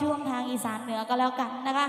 ช่วงทางอีสานเหนือก็แล้วกันนะคะ